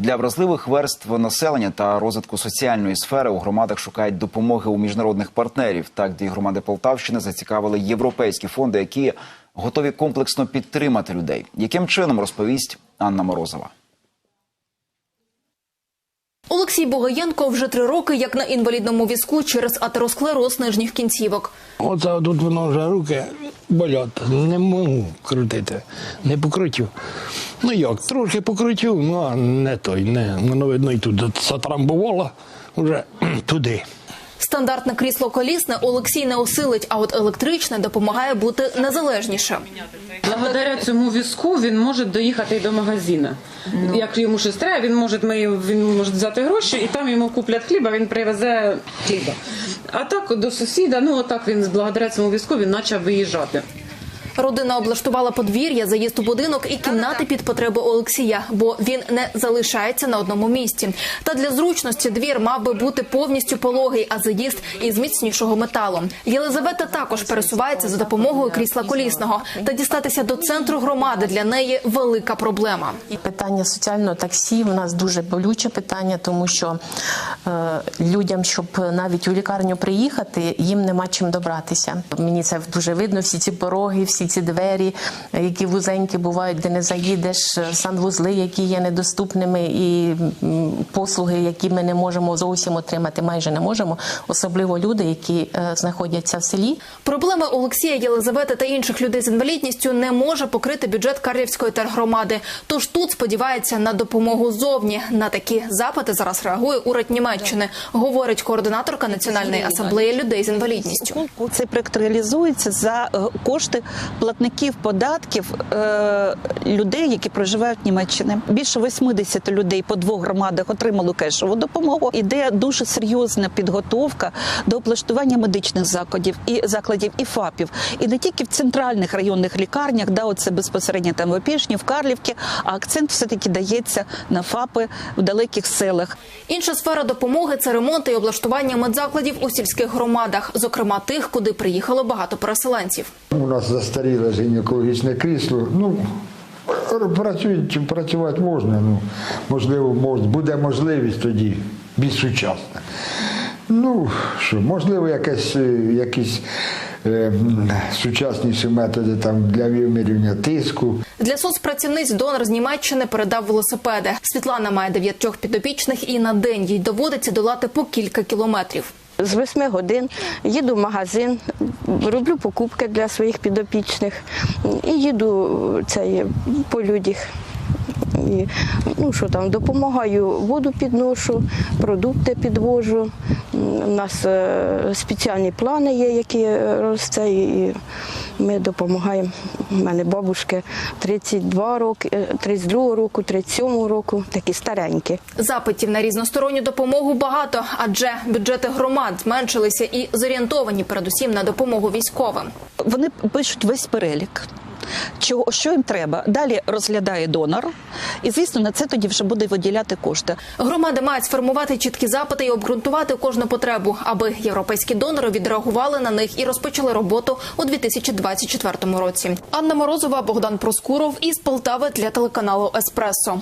Для вразливих верств населення та розвитку соціальної сфери у громадах шукають допомоги у міжнародних партнерів. Так, дві громади Полтавщини зацікавили європейські фонди, які готові комплексно підтримати людей. Яким чином розповість Анна Морозова? Олексій Богоєнко вже три роки як на інвалідному візку через атеросклероз нижніх кінцівок. Оце тут воно вже руки болять, не можу крутити, не покрутю. Ну як, трошки покрутю, ну а не той, не. Воно видно і тут затрамбувало вже туди. Стандартне крісло колісне Олексій не осилить, а от електричне допомагає бути незалежніше. Благодаря цьому візку він може доїхати і до магазину. Як йому щось треба, він може, ми, він може взяти гроші і там йому куплять хліба, він привезе хліба. А так до сусіда, ну отак він благодаря цьому візку він почав виїжджати. Родина облаштувала подвір'я, заїзд у будинок і кімнати під потреби Олексія, бо він не залишається на одному місці. Та для зручності двір мав би бути повністю пологий, а заїзд із міцнішого металу. Єлизавета також пересувається за допомогою крісла колісного. Та дістатися до центру громади для неї велика проблема. Питання соціального таксі в нас дуже болюче питання, тому що е, людям, щоб навіть у лікарню приїхати, їм нема чим добратися. Мені це дуже видно. Всі ці пороги, всі ці двері, які вузенькі бувають, де не заїдеш, е, санвузли, які є недоступними, і послуги, які ми не можемо зовсім отримати, майже не можемо, особливо люди, які е, знаходяться в селі. Проблеми Олексія, Єлизавети та інших людей з інвалідністю не може покрити бюджет Карлівської тергромади. Тож тут сподівається на допомогу зовні. На такі запити зараз реагує уряд Німеччини, говорить координаторка Національної асамблеї людей з інвалідністю. Цей проект реалізується за е, кошти платників податків е, людей, які проживають в Німеччині. Більше 80 людей по двох громадах отримали кешову допомогу. Іде дуже серйозна підготовка до облаштування медичних закладів і закладів і ФАПів, і не тільки в центральних районних лікарнях, да, оце безпосередньо там в Опішні, в Карлівці, а акцент все таки дається на ФАПи в далеких селах. Інша сфера допомоги це ремонт і облаштування медзакладів у сільських громадах, зокрема тих, куди приїхало багато переселенців. У нас застаріле гінекологічне крісло. Ну, працюють, працювати можна. Ну, можливо, мож, буде можливість тоді більш сучасна. Ну, що, можливо, якесь, е, якісь е, сучасніші методи там, для вимірювання тиску. Для соцпрацівниць донор з Німеччини передав велосипеди. Світлана має дев'ятьох підопічних, і на день їй доводиться долати по кілька кілометрів. З восьми годин їду в магазин, роблю покупки для своїх підопічних і їду цей, по людях. І, ну що там, допомагаю, воду підношу, продукти підвожу. У нас е, спеціальні плани є, які росте, і ми допомагаємо. У мене бабушки 32 роки, е, 32 року, 37 року, такі старенькі. Запитів на різносторонню допомогу багато, адже бюджети громад зменшилися і зорієнтовані передусім на допомогу військовим. Вони пишуть весь перелік. Чого що їм треба? Далі розглядає донор, і звісно на це тоді вже буде виділяти кошти. Громади мають сформувати чіткі запити і обґрунтувати кожну потребу, аби європейські донори відреагували на них і розпочали роботу у 2024 році. Анна Морозова, Богдан Проскуров із Полтави для телеканалу Еспресо.